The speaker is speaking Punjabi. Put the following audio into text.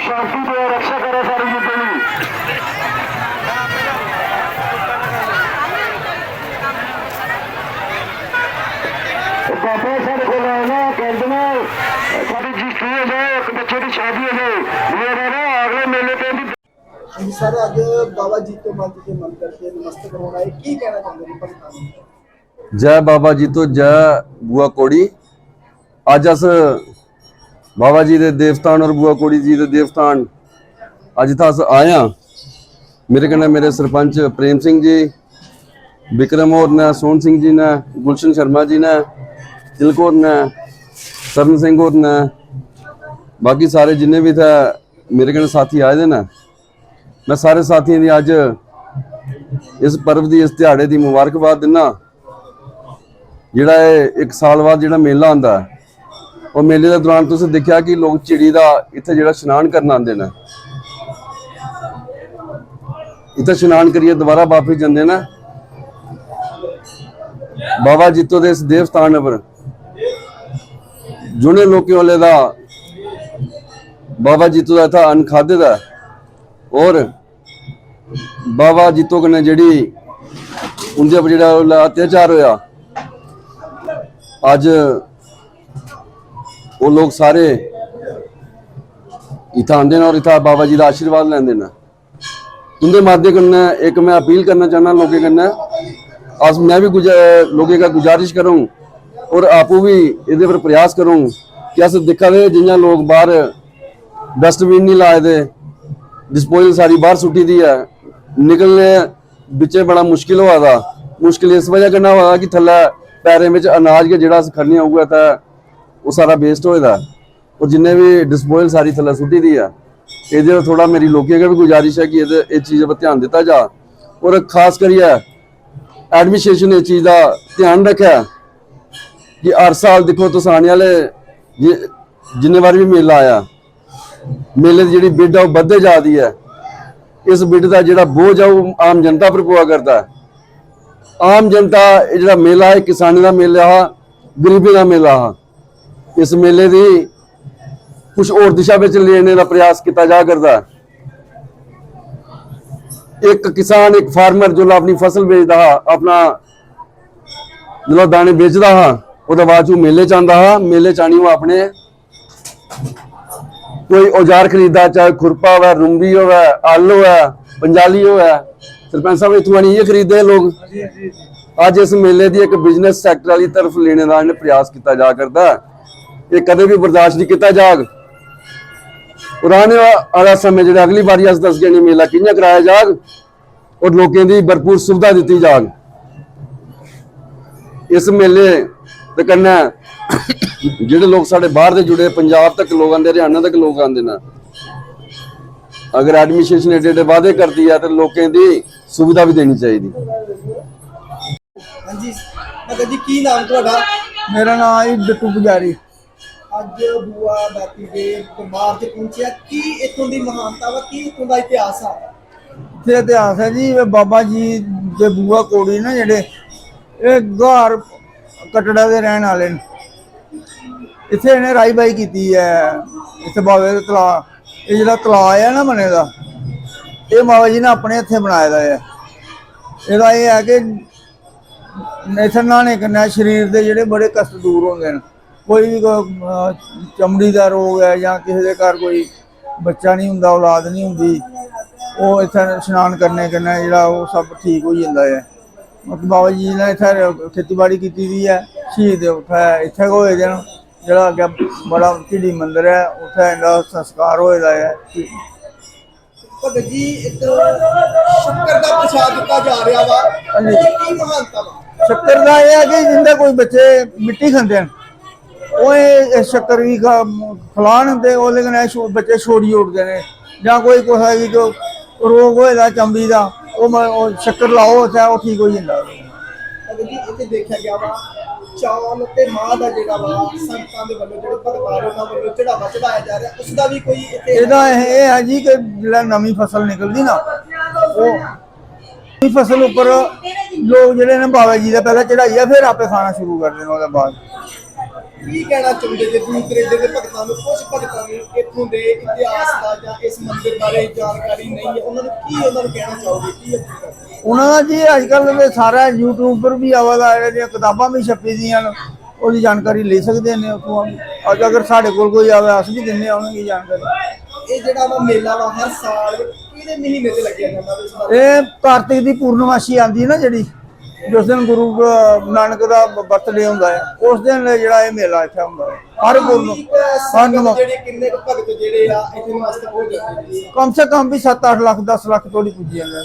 शांति दो रक्षा करो सारी जिंदगी ਬਾਬਾ ਸਾਡੇ ਕੋਲ ਆਇਆ ਕਹਿੰਦੇ ਨੇ ਸਾਡੀ ਜਿਸਤੀ ਹੋ ਜਾਏ ਇੱਕ ਬੱਚੇ ਦੀ ਸ਼ਾਦੀ ਹੋ ਜਾਏ। ਇਹ ਨਾ ਅਗਲੇ ਮੇਲੇ ਤੇ ਵੀ ਜੀ ਸਰ ਅੱਜ ਬਾਬਾ ਜੀ ਤੋਂ ਮੰਤ ਦੇ ਮੰਤਰ ਤੇ ਨਮਸਤੇ ਕਰਵਾਉਣਾ ਹੈ ਕੀ ਕਹਿਣਾ ਚਾਹੁੰਦੇ ਨੇ ਪਰਸਾਨ ਜੈ ਬਾਬਾ ਜੀ ਤੋਂ ਜੈ ਬੂਆ ਕੋੜੀ। ਅੱਜ ਅਸ ਬਾਬਾ ਜੀ ਦੇ ਦੇਵਸਥਾਨ ਔਰ ਬੂਆ ਕੋੜੀ ਜੀ ਦੇ ਦੇਵਸਥਾਨ। ਅੱਜ ਤਾਂ ਅਸ ਆਏ ਹਾਂ। ਮੇਰੇ ਕਨੇ ਮੇਰੇ ਸਰਪੰਚ ਪ੍ਰੇਮ ਸਿੰਘ ਜੀ ਵਿਕਰਮ ਹੋਰ ਨੇ ਸੋਹਣ ਸਿੰਘ ਜੀ ਨੇ ਗੁਲਸ਼ਨ ਸ਼ਰਮਾ ਜੀ ਨੇ ਤਿਲਕੌਰ ਨੇ ਸਰਨ ਸਿੰਘ ਹੋਰ ਨੇ। ਬਾਕੀ ਸਾਰੇ ਜਿੰਨੇ ਵੀ ਥਾ ਮੇਰੇ ਕਨੇ ਸਾਥੀ ਆਏ ਦੇ ਨੇ ਮੈਂ ਸਾਰੇ ਸਾਥੀਆਂ ਦੀ ਅੱਜ ਇਸ ਪਰਵ ਦੀ ਇਸ ਦਿਹਾੜੇ ਦੀ ਮੁਬਾਰਕਬਾਦ ਦਿੰਦਾ। ਜਿਹੜਾ ਇਹ ਇੱਕ ਸਾਲ ਬਾਅਦ ਜਿਹੜਾ ਮੇਲਾ ਆਉਂਦਾ ਹੈ, ਉਹ ਮੇਲੇ ਦੇ ਦੌਰਾਨ ਤੁਸੀਂ ਦੇਖਿਆ ਕਿ ਲੋਕ ਚਿੜੀ ਦਾ ਇੱਥੇ ਜਿਹੜਾ ਇਸ਼ਨਾਨ ਕਰਨ ਆਉਂਦੇ ਨੇ। ਇੱਥੇ ਇਸ਼ਨਾਨ ਕਰੀਏ, ਦੁਬਾਰਾ ਵਾਪਸ ਜਾਂਦੇ ਨੇ। ਬਾਬਾ ਜੀਤੋ ਦੇ ਇਸ ਦੇਵਸਥਾਨ ਪਰ ਜੁਨੇ ਲੋਕੀ ਵਾਲੇ ਦਾ ਬਾਬਾ ਜੀਤੋ ਦਾ ਇੱਥੇ ਅੰਨ ਖਾਦੇ ਦਾ। ਔਰ ਬਾਬਾ ਜੀਤੋ ਕਨੇ ਜਿਹੜੀ ਉਹਦੇ ਪਰ ਜਿਹੜਾ ਅਤਿਆਚਾਰ ਹੋਇਆ, ਅੱਜ ਉਹ ਲੋਕ ਸਾਰੇ ਇੱਥੇ ਆਉਂਦੇ ਨੇ ਔਰ ਇੱਥੇ ਬਾਬਾ ਜੀ ਦਾ ਆਸ਼ੀਰਵਾਦ ਲੈਂਦੇ ਨੇ ਉਹਦੇ ਮਾਧਿਅਮ ਕਰਨਾ ਇੱਕ ਮੈਂ ਅਪੀਲ ਕਰਨਾ ਚਾਹਨਾ ਲੋਕੇ ਕਰਨਾ आज मैं भी गुजा- लोगों का गुजारिश करूं और आपू भी ਇਹਦੇ ਪਰ ਪ੍ਰਯਾਸ ਕਰੂੰ ਕਿ ਅਸ ਦੇਖਾ ਦੇ ਜਿੰਨਾ ਲੋਕ ਬਾਹਰ ਡਸਟਬਿਨ ਨਹੀਂ ਲਾਏ ਦੇ ਡਿਸਪੋਜ਼ਲ ਸਾਰੀ ਬਾਹਰ ਸੁੱਟੀ ਦੀ ਹੈ ਨਿਕਲਨੇ ਵਿੱਚੇ ਬੜਾ ਮੁਸ਼ਕਿਲ ਹੋਆ ਦਾ ਮੁਸ਼ਕਿਲ ਇਸ ਵਜ੍ਹਾ ਕਰਨਾ ਹੋਇਆ ਕਿ ਥੱਲੇ ਪੈਰੇ ਵਿੱਚ ਅਨਾਜ ਕੇ ਜਿਹੜਾ ਖੜਨੀ ਹੋਊਗਾ ਤਾਂ ਉਹ ਸਾਰਾ ਵੇਸਟ ਹੋਏਦਾ ਉਹ ਜਿੰਨੇ ਵੀ ਡਿਸਪੋਜ਼ਲ ਸਾਰੀ ਥੱਲੇ ਸੁੱਟੀ ਦੀ ਆ। ਇਹਦੇ ਥੋੜਾ ਮੇਰੀ ਲੋਕਾਂ ਅੱਗੇ ਵੀ ਗੁਜ਼ਾਰਿਸ਼ ਹੈ ਕਿ ਇਹਦੇ ਇਹ ਚੀਜ਼ 'ਤੇ ਧਿਆਨ ਦਿੱਤਾ ਜਾ। ਔਰ ਖਾਸ ਕਰੀਏ ਐਡਮਿਨਿਸਟ੍ਰੇਸ਼ਨ ਇਹ ਚੀਜ਼ ਦਾ ਧਿਆਨ ਰੱਖਿਆ। ਕਿ ਹਰ ਸਾਲ ਦੇਖੋ ਤੁਸੀਂ ਵਾਲੇ ਜਿੰਨੇ ਵਾਰ ਵੀ ਮੇਲਾ ਆਇਆ, ਮੇਲੇ ਦੀ ਜਿਹੜੀ ਬਿੱਡ ਆ ਉਹ ਵੱਧਦੇ ਜਾਂਦੀ ਹੈ। ਇਸ ਬਿੱਡ ਦਾ ਜਿਹੜਾ ਬੋਝ ਆ ਉਹ ਆਮ ਜਨਤਾ ਪਰ ਪੂਆ ਕਰਦਾ ਆਮ ਜਨਤਾ ਇਹ ਜਿਹੜਾ ਮੇਲਾ ਹੈ, ਕਿਸਾਨੀ ਦਾ ਮੇਲਾ ਆ ਗਰੀਬੀ ਦਾ ਮੇਲਾ ਆ ਇਸ ਮੇਲੇ ਦੀ ਕੁਝ ਹੋਰ ਦਿਸ਼ਾ ਵਿੱਚ ਲੈਣੇ ਦਾ ਪ੍ਰਯਾਸ ਕੀਤਾ ਜਾ ਕਰਦਾ ਇੱਕ ਕਿਸਾਨ ਇੱਕ ਫਾਰਮਰ ਜੋ ਆਪਣੀ ਫਸਲ ਵੇਚਦਾ ਹਾ ਆਪਣਾ ਜਿਹੜਾ ਦਾਣੇ ਵੇਚਦਾ ਹਾ ਉਹਦਾ ਬਾਅਦ ਚੋਂ ਮੇਲੇ ਚ ਆਂਦਾ ਹਾ। ਮੇਲੇ ਚ ਆਣੀ ਉਹ ਆਪਣੇ ਕੋਈ ਔਜ਼ਾਰ ਖਰੀਦਾ ਚਾਹੇ ਖੁਰਪਾ ਹੋਵੇ ਰੁੰਬੀ ਹੋਵੇ ਆਲੂ ਹੋਵੇ ਪੰਜਾਲੀ ਹੋਵੇ। ਸਰਪੰਚ ਸਾਹਿਬ ਇਥੋਂ ਆਣੀ ਇਹ ਖਰੀਦਦੇ ਲੋਕ? ਅੱਜ ਇਸ ਮੇਲੇ ਦੀ ਇੱਕ ਬਿਜ਼ਨਸ ਸੈਕਟਰ ਵਾਲੀ ਤਰਫ ਲੈਣੇ ਦਾ ਇਹਨੇ ਪ੍ਰਯਾਸ ਕੀਤਾ ਜਾ ਕਰਦਾ। ਇਹ ਕਦੇ ਵੀ ਬਰਦਾਸ਼ਤ ਨਹੀਂ ਕੀਤਾ ਜਾਗ। ਪੁਰਾਣੇ ਵਾਲਾ ਸਮੇਂ ਜਿਹੜਾ ਅਗਲੀ ਵਾਰੀ ਅਸ ਦੱਸ ਗਏ ਨੇ ਮੇਲਾ ਕਿੰਨਾ ਕਰਾਇਆ ਜਾਗ ਔਰ ਲੋਕਾਂ ਦੀ ਭਰਪੂਰ ਸੁਵਿਧਾ ਦਿੱਤੀ ਜਾਗ। ਇਸ ਮੇਲੇ ਤੇ ਕੰਨਾ ਜਿਹੜੇ ਲੋਕ ਸਾਡੇ ਬਾਹਰ ਦੇ ਜੁੜੇ ਪੰਜਾਬ ਤੱਕ ਲੋਕ ਆਉਂਦੇ ਹਰਿਆਣਾ ਤੱਕ ਲੋਕ ਆਉਂਦੇ ਨੇ ਅਗਰ ਐਡਮਿਨਿਸਟ੍ਰੇਸ਼ਨ ਏਡੇ ਏਡੇ ਵਾਅਦੇ ਕਰਦੀ ਹੈ ਤੇ ਲੋਕਾਂ ਦੀ ਸੁਵਿਧਾ ਵੀ ਦੇਣੀ ਚਾਹੀਦੀ। ਹਾਂਜੀ ਭਗਤ ਜੀ ਕੀ ਨਾਮ ਤੁਹਾਡਾ? ਮੇਰਾ ਨਾਮ ਹੈ ਬਿੱਟੂ ਪੁਜਾਰੀ। ਅੱਜ ਬੂਆ ਦਾਤੀ ਦੇ ਦਰਬਾਰ ਤੇ ਪਹੁੰਚਿਆ। ਕੀ ਇਥੋਂ ਦੀ ਮਹਾਨਤਾ ਵਾ? ਕੀ ਇਥੋਂ ਦਾ ਇਤਿਹਾਸ ਆ? ਇੱਥੇ ਇਤਿਹਾਸ ਹੈ ਜੀ ਵੀ ਬਾਬਾ ਜੀ ਦੇ ਬੂਆ ਕੋੜੀ ਨਾ ਜਿਹੜੇ, ਇਹ ਗਾਰ ਕਟੜਾ ਦੇ ਰਹਿਣ ਵਾਲੇ ਨੇ। ਇੱਥੇ ਇਹਨੇ ਰਾਈ ਬਾਈ ਕੀਤੀ ਹੈ, ਇੱਥੇ ਬਾਬੇ ਦਾ ਤਲਾ, ਇਹ ਜਿਹੜਾ ਤਲਾ ਹੈ ਨਾ ਬਣੇ ਦਾ, ਇਹ ਬਾਬਾ ਜੀ ਨੇ ਆਪਣੇ ਹੱਥੇ ਬਣਾਇਆ ਦਾ ਹੈ ਇਹਦਾ ਇਹ ਹੈ ਕਿ ਨੇਥਨ ਨਾਣੇ ਕਿੰਨਾ ਸਰੀਰ ਦੇ ਜਿਹੜੇ ਬੜੇ ਕਸ਼ਟ ਦੂਰ ਹੁੰਦੇ ਨੇ। ਕੋਈ ਵੀ ਅਹ, ਚਮੜੀ ਦਾ ਰੋਗ ਹੈ ਜਾਂ ਕਿਸੇ ਦੇ ਘਰ ਕੋਈ ਬੱਚਾ ਨਹੀਂ ਹੁੰਦਾ ਔਲਾਦ ਨਹੀਂ ਹੁੰਦੀ ਉਹ ਇੱਥੇ ਇਸ਼ਨਾਨ ਕਰਨੇ ਕਿੰਨਾ ਜਿਹੜਾ ਉਹ ਸਭ ਠੀਕ ਹੋ ਜਾਂਦਾ ਹੈ। ਮਤਲਬ ਬਾਬਾ ਜੀ ਨੇ ਇੱਥੇ ਖੇਤੀਬਾੜੀ ਕੀਤੀ ਦੀ ਹੈ ਸ਼ਹੀਦ ਉੱਥੇ ਇੱਥੇ ਹੋਏ ਜਨ ਜਿਹੜਾ ਅੱਗੇ ਬੜਾ ਢਿੱਲੀ ਮੰਦਿਰ ਹੈ ਉੱਥੇ ਇਹਦਾ ਸੰਸਕਾਰ ਹੋਏਦਾ ਹੈ। ਭਗਤ ਜੀ ਇੱਕ ਸ਼ੱਕਰ ਦਾ ਪ੍ਰਸ਼ਾਦ ਦਿੱਤਾ ਜਾ ਰਿਹਾ ਵਾ ਹਾਂਜੀ। ਇਹ ਕੀ ਮਹਾਨਤਾ ਵਾ? ਸ਼ੱਕਰ ਦਾ ਇਹ ਹੈ ਕਿ ਜਿੰਦੇ ਕੋਈ ਬੱਚੇ ਮਿੱਟੀ ਖਾਂਦੇ ਨੇ ਉਹ ਸ਼ੱਕਰ ਵੀ ਖਾ- ਖਿਲਾਉਣ ਤੇ ਉਹ ਲੇਕਿਨ ਇਹ ਬੱਚੇ ਛੋੜੀ ਉੱਠਦੇ ਨੇ। ਜਾਂ ਕੋਈ ਕੋਈ ਹੈ ਜੋ ਰੋਗ ਹੋਏਦਾ ਚਮੜੀ ਦਾ ਉਹ ਸ਼ੱਕਰ ਲਾਓ ਤੇ ਉਹ ਠੀਕ ਹੋ ਜਾਂਦਾ। ਭਗਤ ਜੀ ਇੱਥੇ ਦੇਖਿਆ ਗਿਆ ਵਾ ਚੌਲ ਤੇ ਮਾਂ ਦਾ ਜਿਹੜਾ ਵਾ ਸੰਤਾਂ ਦੇ ਵੱਲੋਂ ਜਿਹੜੇ ਭਗਤਾਂ ਉਹਨਾਂ ਵੱਲੋਂ ਚੜਾਵਾ ਚੜਾਇਆ ਜਾ ਰਿਹਾ ਉਸ ਦਾ ਵੀ ਕੋਈ ਇੱਥੇ ਇਹਦਾ ਇਹ ਹੈ ਜੀ ਕਿ ਜਿਹੜਾ ਨਵੀਂ ਫਸਲ ਨਿਕਲਦੀ ਨਾ ਉਹ ਨਵੀਂ ਫਸਲ ਉੱਪਰ ਲੋਕ ਜਿਹੜੇ ਨੇ ਬਾਬਾ ਜੀ ਦਾ ਪਹਿਲਾਂ ਚੜਾਈ ਆ ਫਿਰ ਆਪੇ ਖਾਣਾ ਸ਼ੁਰੂ ਕਰਦੇ ਨੇ ਉਹਦੇ ਬਾਅਦ। ਕੀ ਕਹਿਣਾ ਚਾਹੁੰਦੇ ਜੇ ਦੂਸਰੇ ਦੇ ਭਗਤਾਂ ਨੂੰ ਕੁਝ ਭਗਤਾਂ ਨੂੰ ਇੱਥੋਂ ਦੇ ਇਤਿਹਾਸ ਦਾ ਜਾਂ ਇਸ ਮੰਦਿਰ ਬਾਰੇ ਜਾਣਕਾਰੀ ਨਹੀਂ ਹੈ ਉਹਨਾਂ ਨੂੰ ਕੀ ਉਹਨਾਂ ਨੂੰ ਕਹਿਣਾ ਚਾਹੋਗੇ ਕੀ ਉਹਨਾਂ ਦਾ ਜੀ ਅੱਜ ਕੱਲ ਦੇ ਸਾਰਾ YouTube ਪਰ ਵੀ ਆਵਾਜ਼ ਆ ਰਹੀਆਂ ਕਿਤਾਬਾਂ ਵੀ ਛਪੀ ਦੀਆਂ ਨੇ ਉਹਦੀ ਜਾਣਕਾਰੀ ਲੈ ਸਕਦੇ ਨੇ ਉੱਥੋਂ ਅੱਜ ਅਗਰ ਸਾਡੇ ਕੋਲ ਕੋਈ ਆਵੇ ਅਸੀਂ ਵੀ ਦਿੰਨੇ ਉਹਨਾਂ ਦੀ ਜਾਣਕਾਰੀ। ਇਹ ਜਿਹੜਾ ਵਾ ਮੇਲਾ ਵਾ ਹਰ ਸਾਲ ਕਿਹੜੇ ਮਹੀਨੇ ਤੇ ਲੱਗਿਆ ਜਾਂਦਾ ਇਹ ਕਾਰਤਿਕ ਦੀ ਪੂਰਨਮਾਸ਼ੀ ਆਂਦੀ ਹੈ ਨਾ ਜਿਹੜੀ ਜਿਸ ਦਿਨ ਗੁਰੂ ਨਾਨਕ ਦਾ ਬਰਥਡੇ ਹੁੰਦਾ ਹੈ। ਉਸ ਦਿਨ ਜਿਹੜਾ ਇਹ ਮੇਲਾ ਇੱਥੇ ਹੁੰਦਾ ਹੈ। ਹਰ ਪੂਰਨ ਹਰ ਸੰਗਤ ਨਮ ਜਿਹੜੇ ਕਿੰਨੇ ਕੁ ਭਗਤ ਜਿਹੜੇ ਆ ਇੱਥੇ ਨਮਸਤਕ ਹੋ ਜਾਂਦੇ ਨੇ? ਕਮ ਸੇ ਕਮ ਵੀ 7-8 ਲੱਖ 10 ਲੱਖ ਤੋੜੀ ਪੁੱਜੀ ਜਾਂਦੇ